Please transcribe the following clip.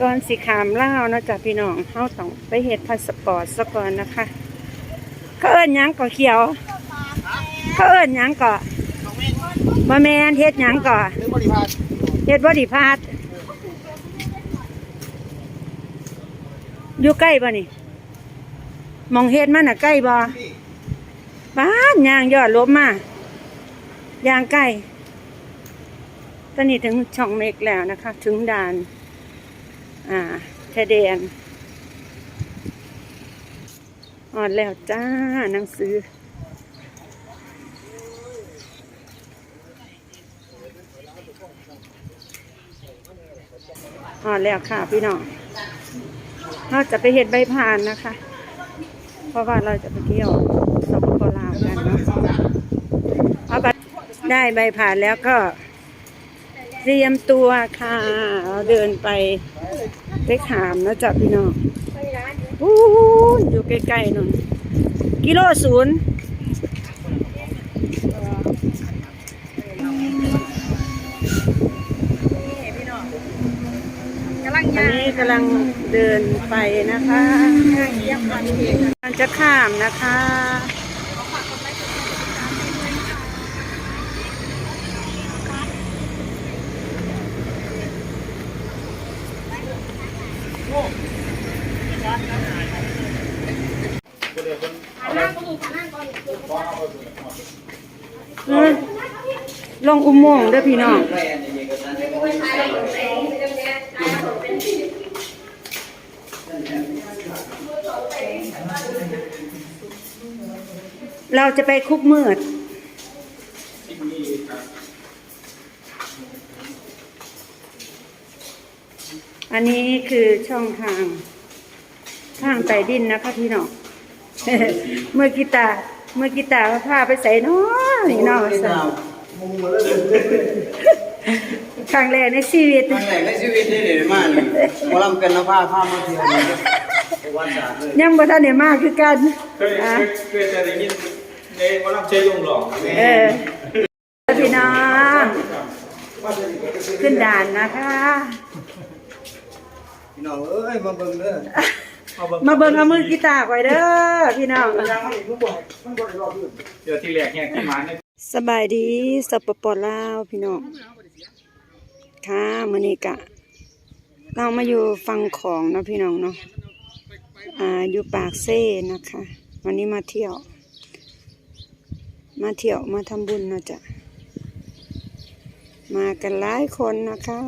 ก่อนสิขามล่าเนาะจ้ะพี่น้องเฮาต้องไปเฮ็ดพาสปอร์ตซะก่อนนะคะเขาเอิ้นยังก่อเขียวเขาเอิ้นยังก่อบ่แมนเฮ็ดยังก่อเฮ็ดบ่ดีพาดอยู่ใกล้บ่นี่มองเฮ็ดมันน่ะใกล้บ่บ้านยางยอดลบมายางใกล้ตอนนี้ถึงช่องเมกแล้วนะคะ ถึงด่าน อ่าชายแดนอ่อนแล้วจ้าหนังสืออ่อนแล้วค่ะพี่น้องเราจะไปเห็ดใบพานนะคะ เพราะว่าเราจะไปเที่ยวสปปลาวกันเนาะเอาบัตรได้ใบผ่านแล้วก็ เตรียมตัวค่ะเราเดินไปไปขามนะจ๊ะพี่น้องอู้ยอยู่ใกล้ๆนู่นกิโลศูนย์อันนี้กำลังเดินไปนะคะกำลังจะข้ามนะคะ เออ ลงอุโมงค์ด้พี่น้องเราจะไปคุกมืด อันนี้คือช่องทาง ทางใต้ดินนะคะพี่น้องเมื่อกีตาร์เมื่อกีตาร์พาไปใส่น้อนี่เน้องครั้งแรกในชีวิตครั้งแรกในชีวิตนี่เลยมากเลยหมอลำเป็นนภาพามาเที่ยวเลยวันศาสตร์เลยยังบ่ทันได้มากคือกันเคยอะเคยเคยจะได้ยินในวอลลัมเชยงหรอกเออพี่น้องขึ้นด่านนะคะ พี่น้องเอ้ยมาเบิ่งเด้อมาเบิ่งเอามือกีตาร์ไว้เด้อพี่น้องเดี๋ยวที่แรกเนี่ยที่มาเนี่ยสบายดีสปปลาวพี่น้องค่ะมื้อนี้กะ เรามาอยู่ฟังของเนาะพี่น้องเนาะอ่าอยู่ปากเซ่นะคะ วันนี้มาเที่ยว มาเที่ยวมาทำบุญเนาะจ๊ะมากันหลายคนนะคะ